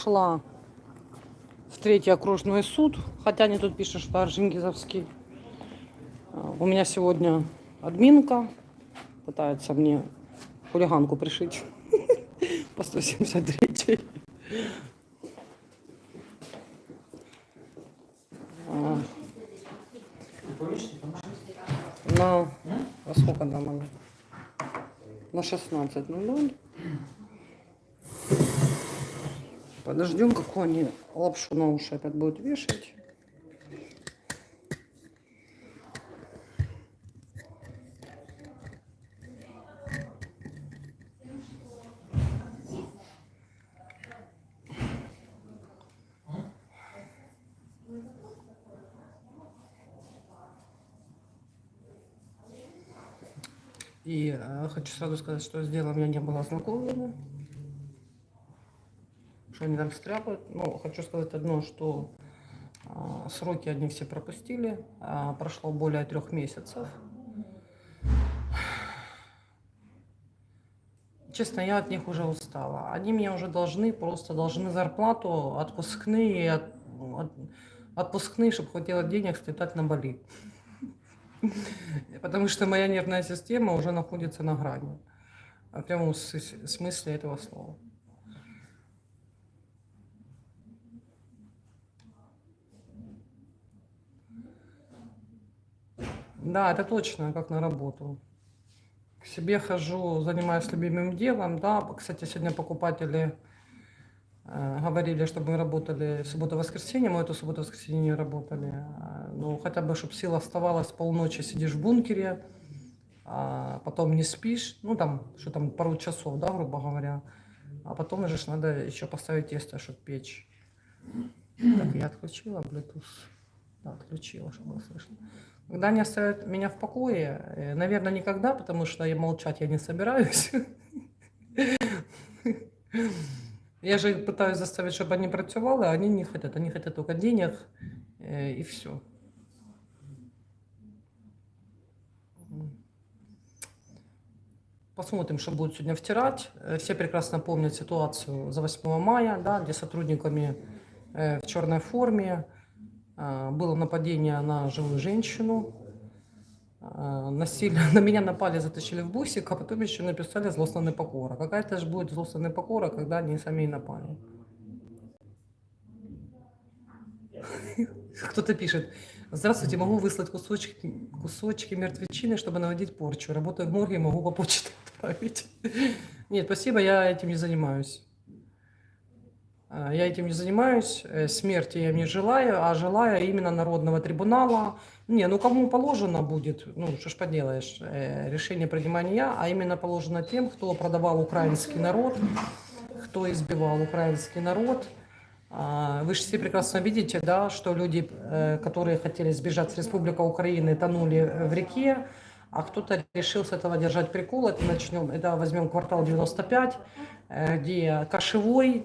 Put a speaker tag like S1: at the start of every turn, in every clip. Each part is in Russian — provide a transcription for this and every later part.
S1: зашла в третий окружной суд, хотя они тут пишут, что Орджоникидзевский. А, У меня сегодня админка пытается мне хулиганку пришить по 173. А, На, а сколько там она? На 16, ну, ну. Подождем, какую они лапшу на уши опять будут вешать. И э, хочу сразу сказать, что с делом я не была знакомлена. Что они там стряпают. Ну, хочу сказать одно, что а, сроки они все пропустили. А, прошло более трех месяцев. Честно, я от них уже устала. Они мне уже должны, просто должны зарплату, отпускные, от- от- отпускные, чтобы хватило денег слетать на Бали. Потому что моя нервная система уже находится на грани. В прямом смысле этого слова. Да, это точно, как на работу. К себе хожу, занимаюсь любимым делом. Да, кстати, сегодня покупатели э, говорили, чтобы мы работали в субботу-воскресенье. Мы эту субботу-воскресенье не работали. Ну, хотя бы, чтобы сила оставалась, полночи сидишь в бункере, а потом не спишь. Ну, там, что там, пару часов, да, грубо говоря. А потом же надо еще поставить тесто, чтобы печь. Так, я отключила Bluetooth. Да, отключила, чтобы было слышно. Когда они оставят меня в покое, э, наверное, никогда, потому что я молчать я не собираюсь. Я же их пытаюсь заставить, чтобы они працювали, а они не хотят. Они хотят только денег э, и все. Посмотрим, что будет сегодня втирать. Э, Все прекрасно помнят ситуацию за 8 мая, да, где сотрудниками в черной форме было нападение на живую женщину. А, Насильно на меня напали, затащили в бусик, а потом еще написали злостная непокора. Какая-то же будет злостная непокора, когда они сами и напали. Кто-то пишет, здравствуйте, могу выслать кусочки, кусочки мертвечины, чтобы наводить порчу. Работаю в морге, могу по почте отправить. Нет, спасибо, я этим не занимаюсь. А, Я этим не занимаюсь, э, смерти я не желаю, а желаю именно народного трибунала. Не, ну кому положено будет, ну что ж поделаешь, э, решение принимаю не я, а именно положено тем, кто продавал украинский народ, кто избивал украинский народ. А, Вы же все прекрасно видите, да, что люди, э, которые хотели сбежать с Республики Украины, тонули в реке, а кто-то решил с этого держать прикол. Это начнем, это возьмем квартал 95, э, где кошевой,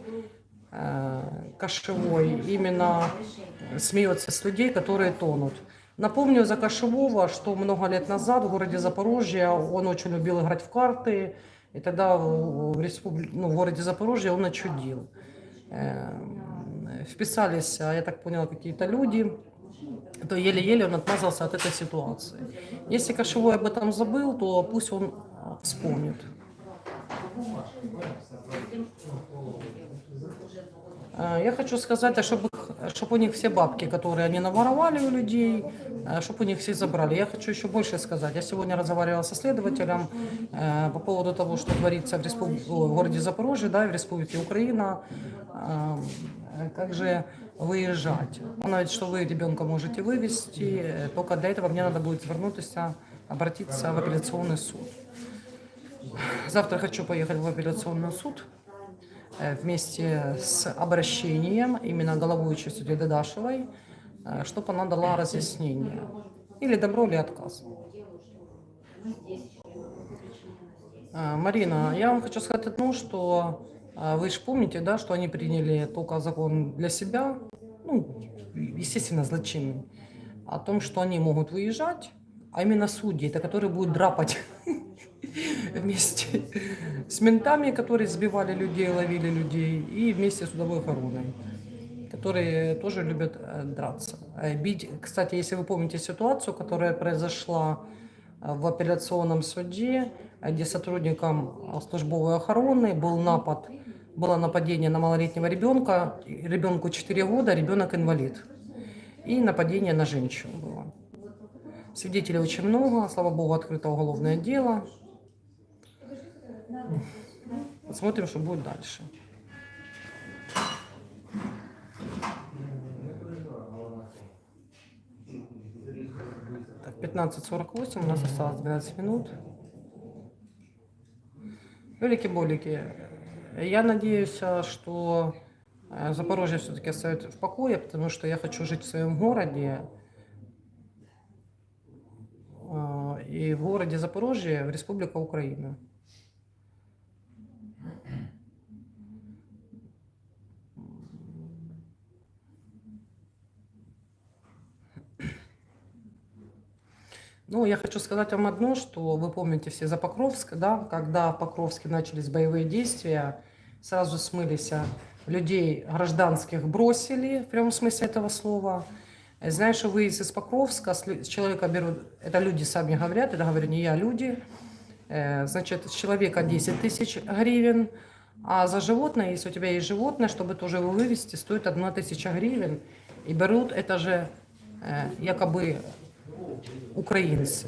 S1: э, кошевой именно смеется с людей, которые тонут. Напомню за Кошевого, что много лет назад в городе Запорожье он очень любил играть в карты, и тогда в, республи- ну, в городе Запорожье он начудил. Эм, Вписались, а я так поняла, какие-то люди, то еле-еле он отмазался от этой ситуации. Если Кошевой об этом забыл, то пусть он вспомнит. Э, Я хочу сказать, чтобы, чтобы у них все бабки, которые они наворовали у людей, чтобы у них все забрали. Я хочу еще больше сказать. Я сегодня разговаривала со следователем э, по поводу того, что творится в, респуб- о, в городе Запорожье, да, в Республике Украина. Э, Как же выезжать? Он говорит, что вы ребенка можете вывести, э, только для этого мне надо будет вернуться, обратиться в апелляционный суд. Завтра хочу поехать в апелляционный суд э, вместе с обращением именно головуючей судьи Дедашевой, чтобы она дала разъяснение. Или добро, или отказ. А, Марина, я вам хочу сказать одно, что вы же помните, да, что они приняли только закон для себя, ну, естественно, злочинный, о том, что они могут выезжать, а именно судьи, это которые будут драпать вместе с ментами, которые сбивали людей, ловили людей, и вместе с судовой охраной, которые тоже любят э, драться. Э, Бить, кстати, если вы помните ситуацию, которая произошла э, в апелляционном суде, где сотрудникам службовой охраны был напад, было нападение на малолетнего ребенка, ребенку 4 года, ребенок инвалид, и нападение на женщину было. Свидетелей очень много, слава богу, открыто уголовное дело. Посмотрим, что будет дальше. Так, 15.48, у нас осталось 12 минут. Велики-болики, я надеюсь, что э, Запорожье все-таки оставит в покое, потому что я хочу жить в своем городе. А, И в городе Запорожье, в Республика Украина. Ну, я хочу сказать вам одно, что вы помните все за Покровск, да, когда в Покровске начались боевые действия, сразу смылись, а, людей гражданских бросили, в прямом смысле этого слова. Э, Знаешь, выезд из Покровска, с человека берут, это люди сами говорят, это говорю не я, люди, Э, значит, с человека 10 тысяч гривен, а за животное, если у тебя есть животное, чтобы тоже его вывести, стоит 1 тысяча гривен. И берут это же э, якобы украинцы.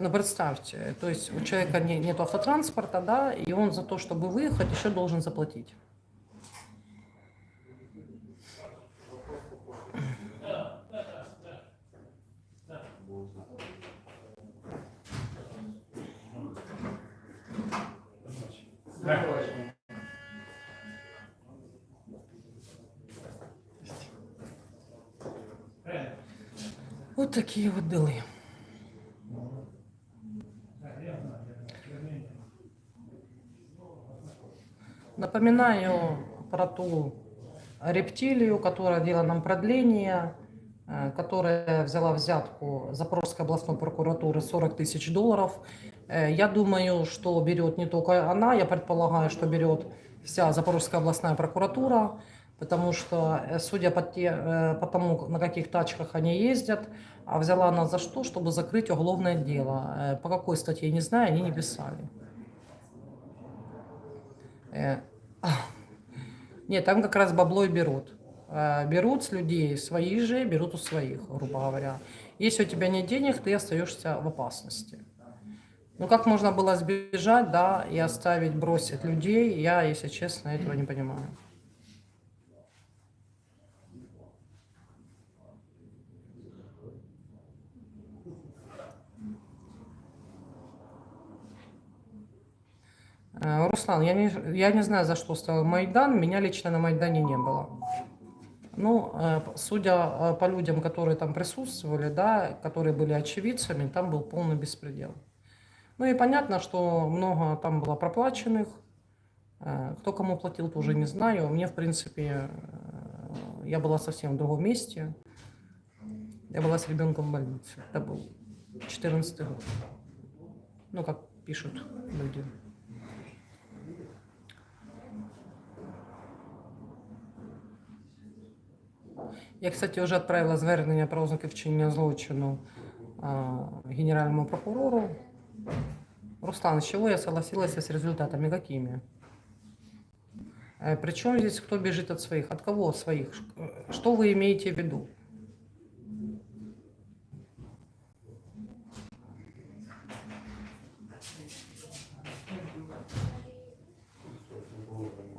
S1: Ну, представьте, то есть у человека не, нет автотранспорта, да, и он за то, чтобы выехать, еще должен заплатить. Вот такие вот дела. Напоминаю про ту рептилию, которая делала нам продление, э, которая взяла взятку Запорожской областной прокуратуры 40 тысяч долларов. Э, Я думаю, что берет не только она, я предполагаю, что берет вся Запорожская областная прокуратура, потому что, э, судя по, те, э, по тому, на каких тачках они ездят, а взяла она за что, чтобы закрыть уголовное дело. Э, По какой статье, не знаю, они не писали. Нет, там как раз бабло и берут. Берут с людей свои же, берут у своих, грубо говоря. Если у тебя нет денег, ты остаешься в опасности. Ну как можно было сбежать, да, и оставить, бросить людей, я, если честно, этого не понимаю. Руслан, я не, я не знаю, за что стоял Майдан. Меня лично на Майдане не было. Ну, э, судя э, по людям, которые там присутствовали, да, которые были очевидцами, там был полный беспредел. Ну и понятно, что много там было проплаченных. Э, Кто кому платил, тоже не знаю. Мне, в принципе, э, я была совсем в другом месте. Я была с ребенком в больнице. Это был 14 год. Ну, как пишут люди. Я, кстати, вже відправила звернення про ознаки вчинення злочину а, генеральному прокурору. Руслан, с чего я согласилась с результатами какими? Э, Причем здесь кто бежит от своих? От кого от своих? Ш- э, Что вы имеете в виду?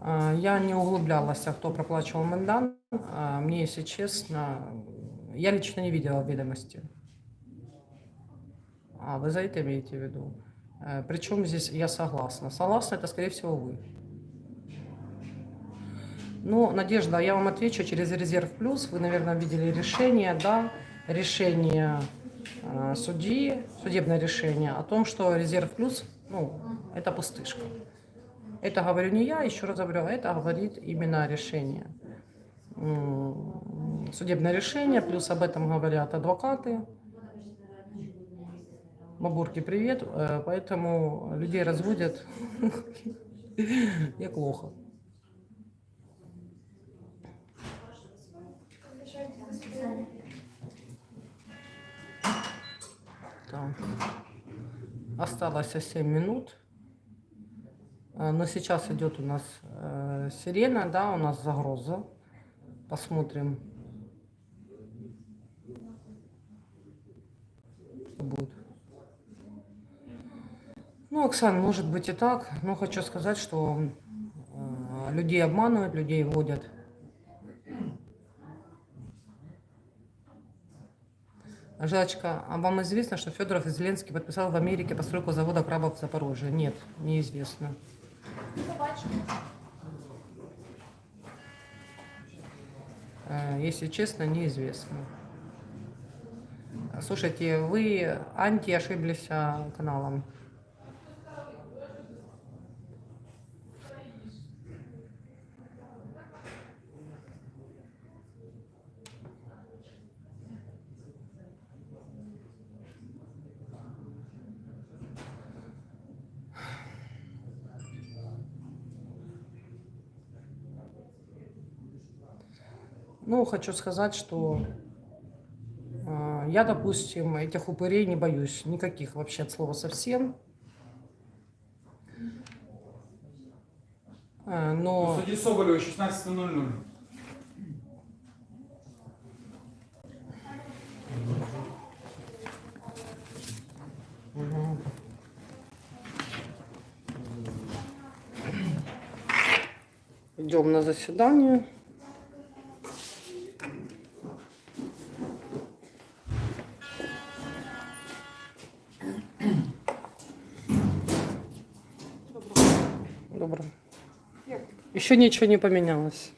S1: Я не углублялась, а кто проплачивал Майдан. А, Мне, если честно, я лично не видела ведомости. А, вы за это имеете в виду? Э, Причем здесь я согласна. Согласна, это, скорее всего, вы. Ну, Надежда, я вам отвечу через Резерв Плюс. Вы, наверное, видели решение, да, решение э, судьи, судебное решение о том, что Резерв Плюс, ну, это пустышка. Это говорю не я, еще раз говорю, а это говорит именно решение. Судебное решение, плюс об этом говорят адвокаты. Бабурки, привет. Э, Поэтому людей разводят як лоха. Так. Осталось 7 минут. Э, Но сейчас идет у нас э, сирена, да, у нас загроза. Посмотрим, что будет. Ну, Оксан, может быть и так, но хочу сказать, что э, людей обманывают, людей вводят. Жачка, а вам известно, что Федоров и Зеленский подписал в Америке постройку завода крабов в Запорожье? Нет, неизвестно. Э, Если честно, неизвестно. Слушайте, вы анти ошиблись а, каналом. Ну, хочу сказать, что э, я, допустим, этих упырей не боюсь. Никаких вообще от слова совсем. Э, но...
S2: Суді Соболєва 16.00.
S1: Мгм. Идем на заседание. Доброго. Еще ничего не поменялось.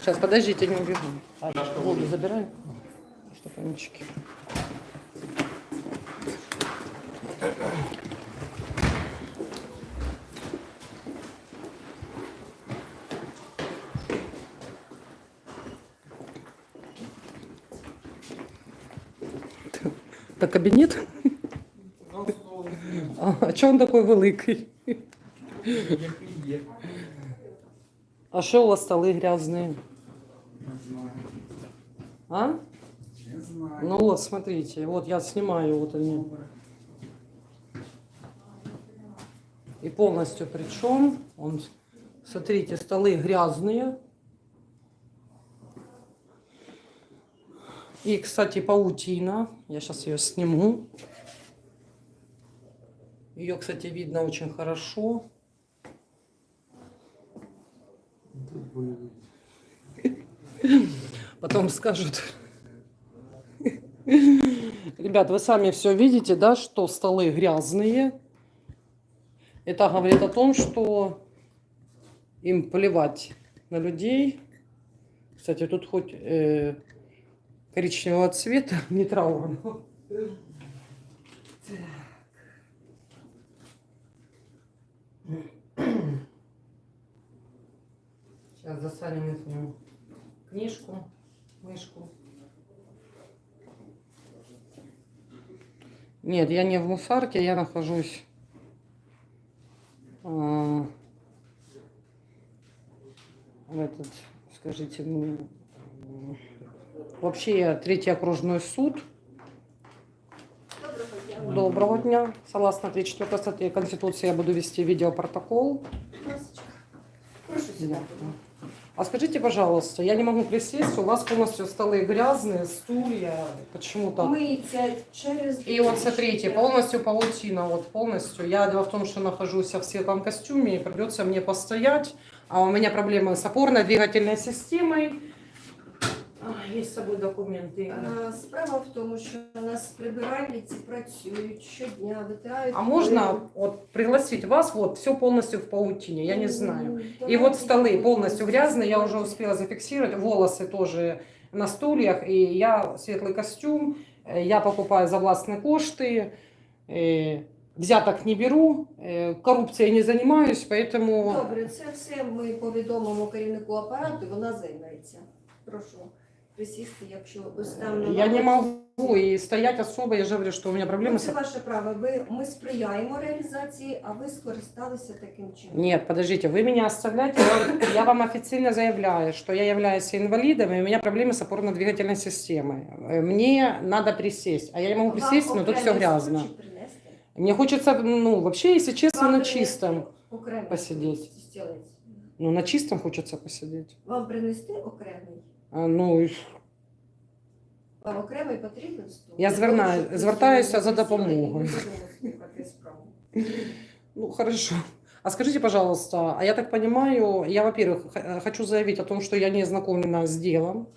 S1: Сейчас, подождите, не убегу. А, воду забирай. Стаканчики. Это кабинет? А, а чого він такий великий?
S2: Який є.
S1: А що у вас столи грязні?
S2: Не знаю.
S1: А?
S2: Не знаю.
S1: Ну вот, смотрите, вот я снимаю вот они. И полностью причем, он, смотрите, столы грязные. И, кстати, паутина. Я сейчас ее сниму. Ее, кстати, видно очень хорошо. Потом скажут. Ребят, вы сами все видите, да, что столы грязные. Это говорит о том, что им плевать на людей. Кстати, тут хоть э, коричневого цвета, не траурного. Сейчас засадим эту книжку, мышку. Нет, я не в мусарке, я нахожусь а, в этот, скажите мне, вообще третий окружной суд. Доброго дня. Согласно 34 статье Конституции я буду вести видеопротокол.
S3: Прошу сюда.
S1: А скажите, пожалуйста, я не могу присесть, у вас полностью столы грязные, стулья, почему так?
S3: Мыться через...
S1: И вот смотрите, полностью паутина, вот полностью. Я дело в том, что нахожусь в светлом костюме, и придется мне постоять. А у меня проблемы с опорно-двигательной системой. А, Есть с собой документы.
S3: А, Справа в тому, що у нас прибиральниці працюють щодня, витирають.
S1: А можно вот пригласить вас, вот все полностью в паутине, я не знаю.
S3: Ну,
S1: И вот столы полностью грязные, я уже успела зафиксировать, волосы тоже на стульях, и я светлый костюм, э, я покупаю за властные кошты, э, взяток не беру, э, коррупцией не занимаюсь, поэтому
S3: Добре, це все ми повідомимо керівнику апарату, вона займається. Прошу присісти, якщо ви стану.
S1: я не могу и стоять особо. Я же говорю, что у меня проблемы с...
S3: Це ваше право. Ви, ми сприяємо реалізації, а ви скористалися таким чином.
S1: Нет, подождите, вы меня оставляете, я вам, я вам официально заявляю, что я являюсь инвалидом, и у меня проблемы с опорно-двигательной системой. Э, Мне надо присесть, а я не могу присесть,
S3: Вам
S1: но тут все
S3: окремий
S1: грязно.
S3: стульчик принести?
S1: Мне хочется, ну, вообще, если честно,
S3: Вам
S1: на
S3: принести
S1: чистом.
S3: окремий
S1: посидеть.
S3: стілець?
S1: Ну, на чистом хочется посидеть.
S3: Вам принести окремий?
S1: А, ну, і
S3: Вам окремий потрібен стул?
S1: Я
S3: Для
S1: звернаю-
S3: того, щоб ви
S1: звертаюся
S3: собі
S1: за
S3: сіли і
S1: допомогою.
S3: будемо слухати справу.
S1: ну, хорошо. А скажите, пожалуйста, а я так понимаю, я, во-первых, х- хочу заявить о том, что я не ознакомлена с делом.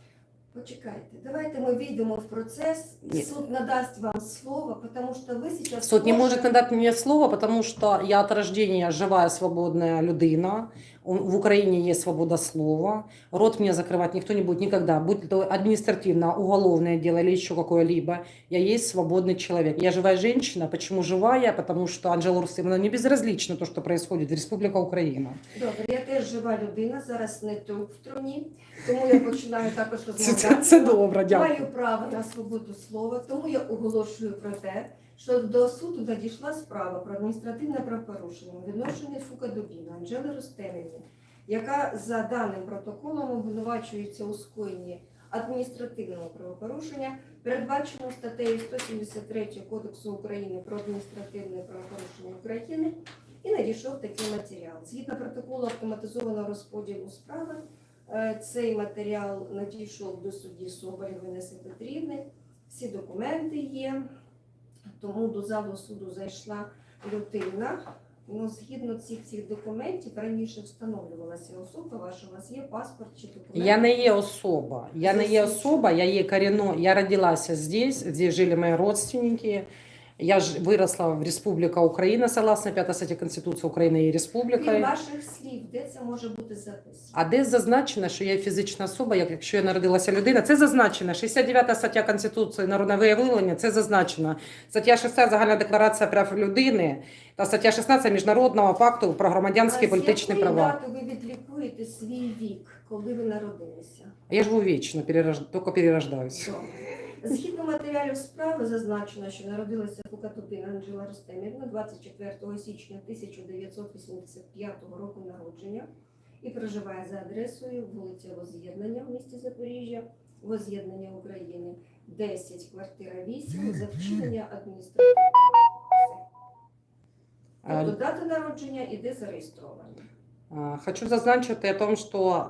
S3: Почекайте, давайте мы війдемо в процес.
S1: Ні.
S3: Суд надасть вам слово, потому что вы сейчас...
S1: Суд не
S3: можете-
S1: может надати мне слово, потому что я от рождения живая, свободная людина. В Украине есть свобода слова. Рот мне закрывать никто не будет никогда. Будь то административное, уголовное дело или еще какое-либо. Я есть свободный человек. Я живая женщина. Почему живая? Потому что Анжела Рустемовна не безразлично то, что происходит в Республика Украина.
S3: Добре, я теж жива людина, зараз не труп в труні, тому я починаю також
S1: Це, це, це добре, дякую.
S3: Маю право на свободу слова, тому я оголошую про те, що до суду надійшла справа про адміністративне правопорушення у відношенні Фука Дубіна Анжели Ростемівни, яка за даним протоколом обвинувачується у скоєнні адміністративного правопорушення, передбачено статтею 173 Кодексу України про адміністративне правопорушення України, і надійшов такий матеріал. Згідно протоколу автоматизованого розподілу справи, е, цей матеріал надійшов до судді Соболєвої Неси Петрівни. Всі документи є, тому до залу суду зайшла людина. Ну, згідно цих цих документів раніше встановлювалася особа ваша, у вас є паспорт чи документ?
S1: Я не є особа. Я не є особа, я є корено. Я родилася здесь, де жили мої родственники. Я ж выросла в Республика Украина, согласно 5 статье Конституции Украины и
S3: Крім
S1: Республика.
S3: ваших слів, де це може бути записано?
S1: А де зазначено, що я фізична особа, як- якщо я народилася людина, це зазначено. 69 стаття Конституції народне виявлення, це зазначено. Стаття 6 Загальна декларація прав людини та стаття 16 Міжнародного пакту про громадянські і політичні
S3: А якої
S1: права.
S3: дати ви відлікуєте свій вік, коли ви народилися?
S1: Я живу вічно, перерож... тільки перерождаюсь.
S3: Згідно матеріалів справи зазначено, що народилася Фукатупіна Анжела Ростемівна 24 січня 1985 року народження і проживає за адресою вулиця Воз'єднання в місті Запоріжжя, Воз'єднання України, 10, квартира 8, за вчинення адміністративного. Тобто дата народження іде зареєстрована.
S1: Хочу зазначити о том,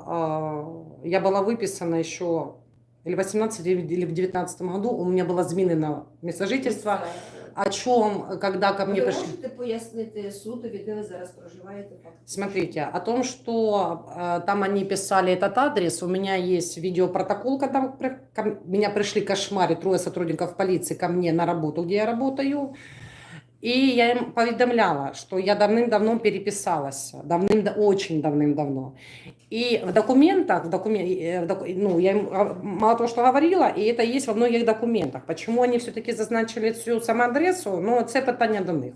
S1: а, я была выписана еще или в 18 или в 19 году, у меня было змінено место жительства, о чем, когда ко мне
S3: Ви
S1: пришли...
S3: можете пояснити судові, де ви зараз проживаєте фактично?
S1: Смотрите, о том, что э, там они писали этот адрес, у меня есть видеопротокол, когда при- ко м- меня пришли кошмарить трое сотрудников полиции ко мне на работу, где я работаю. И я им поведомляла, что я давным-давно переписалась, давным очень давным-давно. И в документах, в докумен- э, в доку- ну, я им а, мало того, что говорила, и это есть во многих документах. Почему они все-таки зазначили цю саму адресу, ну, це питання до них.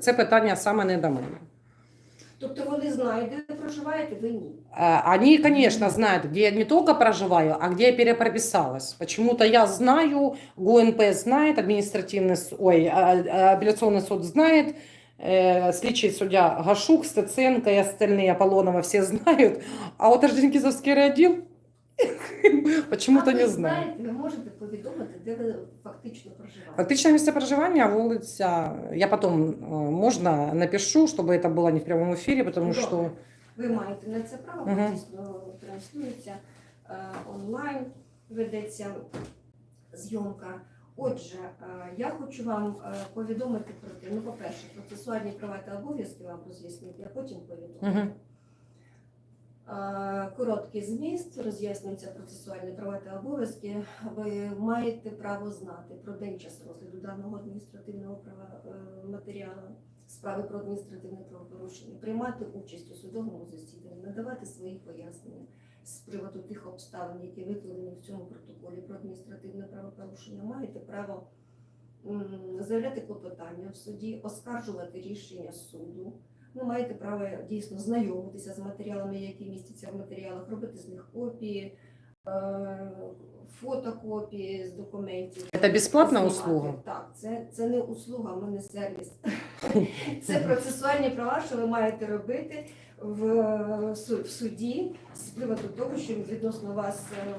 S1: Це питання саме не до мене.
S3: Тобто вони знають, де ви проживаєте, ви ні.
S1: Э, Они, конечно, знают, где я не только проживаю, а где я перепрописалась. Почему-то я знаю, ГУНП знает, административный, с- ой, а- а- апелляционный суд знает, э, слідчий суддя Гашук, Стеценко и остальные Аполлонова все знают, а вот Орджоникидзевский райотдел почему-то
S3: а ви
S1: не знаю.
S3: знаєте, ви можете повідомити, де ви фактично проживаєте.
S1: Фактичне місце проживання вулиця. Я потом э, можна напишу, чтобы это было не в прямом эфире, потому что
S3: Добре. Ви маєте на це право,
S1: Мгм.
S3: бо дійсно транслюється е, онлайн, ведеться зйомка. Отже, е, я хочу вам е, повідомити про те, ну, по-перше, процесуальні права та обов'язки вам роз'яснити, а потім повідомити.
S1: Мгм.
S3: Е, Короткий зміст, роз'яснюються процесуальні права та обов'язки. Ви маєте право знати про день час розгляду даного адміністративного права е, матеріалу справи про адміністративне правопорушення, приймати участь у судовому засіданні, надавати свої пояснення з приводу тих обставин, які викладені в цьому протоколі про адміністративне правопорушення. Маєте право заявляти клопотання в суді, оскаржувати рішення суду. Ви маєте право дійсно знайомитися з матеріалами, які містяться в матеріалах, робити з них копії, е, фотокопії з документів.
S1: Бесплатная
S3: Знімати.
S1: услуга?
S3: Так, це, це не услуга, ми не сервіс. Це процесуальні права, що ви маєте робити в, в суді з приводу того, що відносно вас е,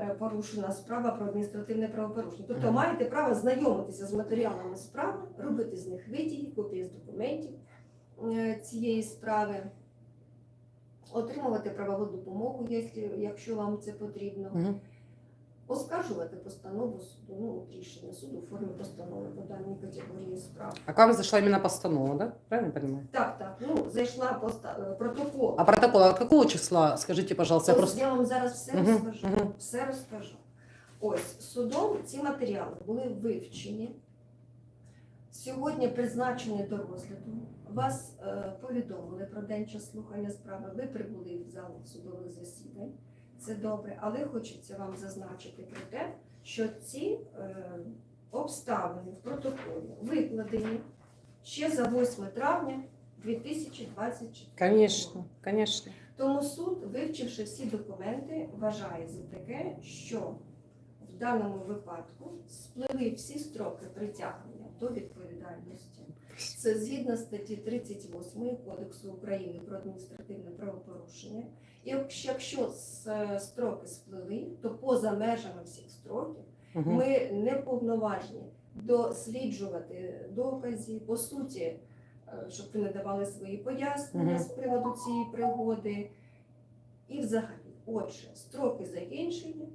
S3: е, порушена справа про адміністративне правопорушення. Тобто маєте право знайомитися з матеріалами справи, робити з них витяги, копії з документів цієї справи, отримувати правову допомогу, якщо, вам це потрібно.
S1: Мгм.
S3: Оскаржувати постанову суду, ну, рішення суду в формі постанови по даній категорії справ.
S1: А к вам зашла именно постанова, да? Правильно понимаю?
S3: Так, так, ну зайшла поста... е, протокол.
S1: А протокол от какого числа? Скажите, пожалуйста, я просто...
S3: я вам зараз все
S1: Мгм,
S3: розкажу.
S1: мгм.
S3: Все розкажу. Ось судом ці матеріали були вивчені. Сьогодні призначені до розгляду. Вас е, повідомили про день час слухання справи. Ви прибули в зал судових засідань. Це добре, але хочеться вам зазначити про те, що ці е, обставини в протоколі викладені ще за 8 травня 2024
S1: Конечно, конечно.
S3: тому суд, вивчивши всі документи, вважає за таке, що в даному випадку сплили всі строки притягнення до відповідальності. Це згідно статті 38 Кодексу України про адміністративне правопорушення. І якщо- строки сплили, то поза межами всіх строків ми не повноважені досліджувати докази, по суті, е, щоб ви не давали свої пояснення з приводу цієї пригоди. І взагалі, отже, строки закінчені,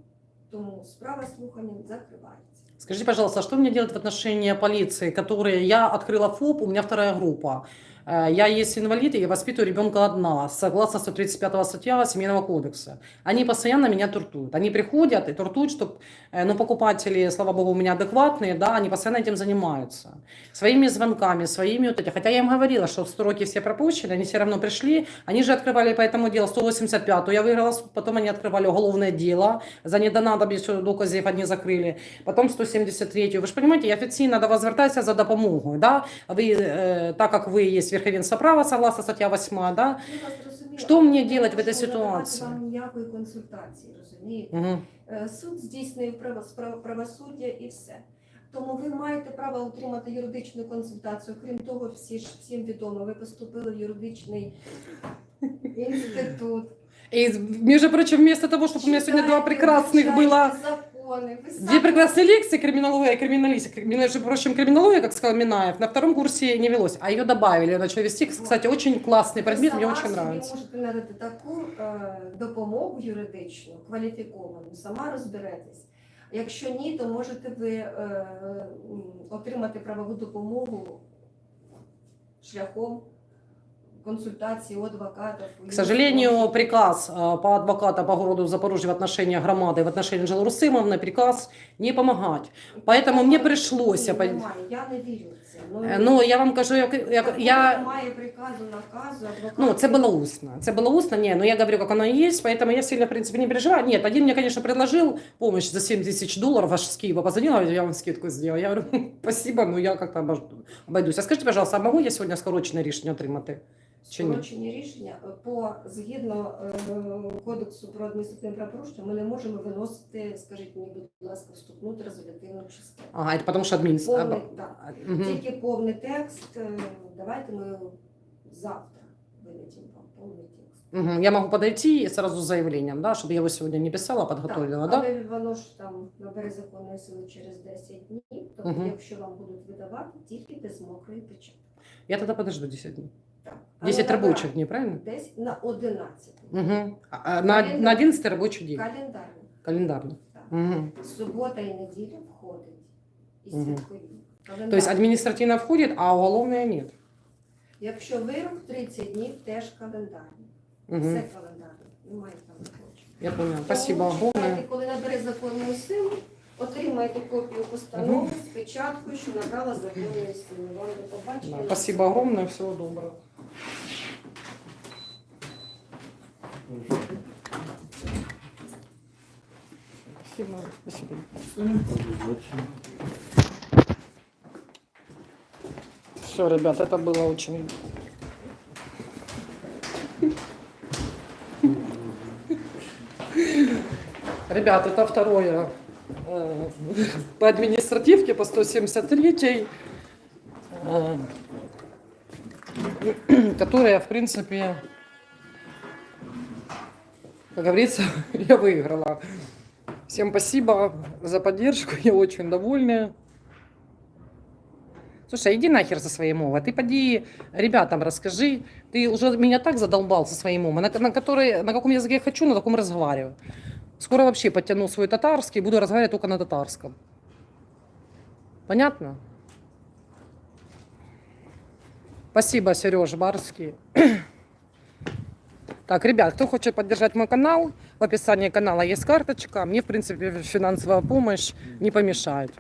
S3: тому справа слухання закривається.
S1: Скажите, пожалуйста, а что мне делать в отношении полиции, которые я открыла ФОП, у меня вторая группа. Э, Я есть инвалид, и я воспитываю ребенка одна, согласно 135 статья Семейного кодекса. Они постоянно меня тортуют. Они приходят и тортуют, чтобы, ну, покупатели, слава богу, у меня адекватные, да, они постоянно этим занимаются. Своими звонками, своими вот этими. Хотя я им говорила, что строки все пропущены, они все равно пришли. Они же открывали по этому делу 185 я выиграла суд, потом они открывали уголовное дело за недонадобність доказів одні закрили, потом 173 Ви ж розумієте, я офіційно до вас звертаюся за допомогою. Да? Ви, е, так як ви є верховенство права, согласно стаття 8, да?
S3: Я вас розумію,
S1: Що
S3: але
S1: мені
S3: я
S1: делать в
S3: не
S1: этой
S3: можу надавати
S1: ситуації?
S3: вам ніякої консультації, розумієте?
S1: Угу.
S3: Е, Суд здійснює право- справ- правосуддя і все. Тому ви маєте право отримати юридичну консультацію. Крім того, всі ж всім відомо, ви поступили в юридичний інститут.
S1: И, между прочим, вместо того, чтобы у меня сегодня два
S3: Читайте,
S1: прекрасных было...
S3: вивчайте закони. Ви
S1: Две
S3: самі-
S1: прекрасные лекции, криминология и криминалистика. Между прочим, криминология, как сказал Минаев, на втором курсе не велось, а ее добавили, ее начали вести. Кстати, очень классный предмет,
S3: ви
S1: мне
S3: сама
S1: очень
S3: собі
S1: нравится.
S3: можете надати таку е, допомогу юридичну, кваліфіковану, сама розберетесь. Якщо ні, то можете ви е, м, отримати правову допомогу шляхом консультації у адвокатів. у
S1: К сожалению,
S3: юристів.
S1: приказ э, по адвоката по городу Запорожья в отношении громады, в отношении Анжелы Русымовны, приказ не помогать. Поэтому мне пришлось...
S3: Ні,
S1: опа-
S3: немає, я не вірю в це. Ну,
S1: Э, Ну, я вам кажу, як, як,
S3: такого
S1: я...
S3: немає приказу, наказу, адвокат.
S1: Ну, це было устно. Це было устно, не, но я говорю, как оно и есть, поэтому я сильно, в принципе, не переживаю. Нет, один мне, конечно, предложил помощь за 7 тысяч долларов, аж с Киева позвонила, я вам скидку сделала. Я говорю, спасибо, но я как-то обож- обойдусь. А скажите, пожалуйста, а могу я сьогодні скорочене рішення отримати? Чи ні?
S3: Скорочені рішення е, по згідно е, кодексу про адміністративне правопорушення ми не можемо виносити, скажіть мені, будь ласка, вступну та резолютивну частину.
S1: Ага, это потому что админ...
S3: Повний,
S1: а,
S3: так.
S1: мгм.
S3: Тільки повний текст. е, Давайте ми завтра винесемо вам повний текст.
S1: Мгм. Я могу подойти сразу с заявлением, да, чтобы я его сегодня не писала, подготовила, да?
S3: Але воно ж там набере законної сили через 10 днів. Тобто,
S1: Мгм.
S3: якщо вам будуть видавати, тільки без мокрої печати.
S1: Я тогда подожду 10 дней.
S3: Так. Але
S1: 10
S3: набирайте
S1: рабочих дней, правильно?
S3: Десь на 11
S1: Мгм. А, На, на 11 рабочий день,
S3: календарний.
S1: календарный.
S3: Так.
S1: Мгм.
S3: Субота і неділя входить і
S1: Мгм.
S3: святкові.
S1: То есть
S3: Календар.
S1: административно а уголовное нет.
S3: Якщо вирок 30 днів, теж календарний.
S1: Мгм.
S3: Все календарне. Немає там робочого.
S1: Я поняла. Спасибо
S3: Тому
S1: огромное.
S3: Коли набере законну силу, отримайте копію постанови з печаткою, що набрала законної сили. Вам до побачення.
S1: Да, спасибо огромное, всего доброго. Спасибо.
S2: Все.
S1: Все, ребят, это было очень... Ребят, это второе э, по административке, по 173, которая, в принципе, как говорится, я выиграла. Всем спасибо за поддержку, я очень довольна. Слушай, иди нахер со своей мовой. Ты поди ребятам расскажи. Ты уже меня так задолбал со своей мовой, на, на, которой, на каком языке я хочу, на таком разговариваю. Скоро вообще подтяну свой татарский и буду разговаривать только на татарском. Понятно? Спасибо, Сереж Барский. Так, ребят, кто хочет поддержать мой канал, в описании канала есть карточка. Мне, в принципе, финансовая помощь не помешает.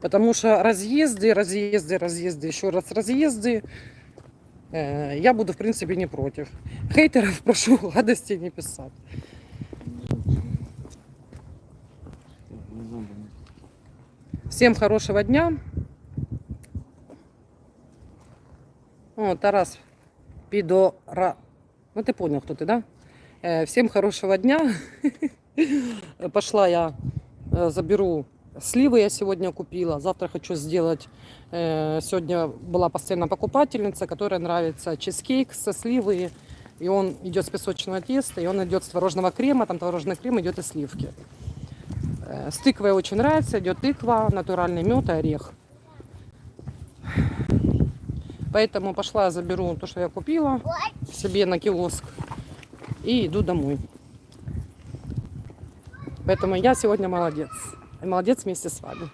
S1: Потому что разъезды, разъезды, разъезды, еще раз разъезды, э, я буду, в принципе, не против. Хейтеров прошу гадости не писать. Всем хорошего дня. О, Тарас Підора. Ну, ты понял, кто ты, да? Э, Всем хорошего дня. Пошла я э, заберу сливы я сегодня купила. Завтра хочу сделать. э, Сегодня была постоянно покупательница, которая нравится чизкейк со сливы. И он идет с песочного теста, и он идет с творожного крема. Там творожный крем идет из сливки. С тыквой очень нравится. Идет тыква, натуральный мед и орех. Поэтому пошла заберу то, что я купила себе на киоск и иду домой. Поэтому я сегодня молодец. И молодец вместе с вами.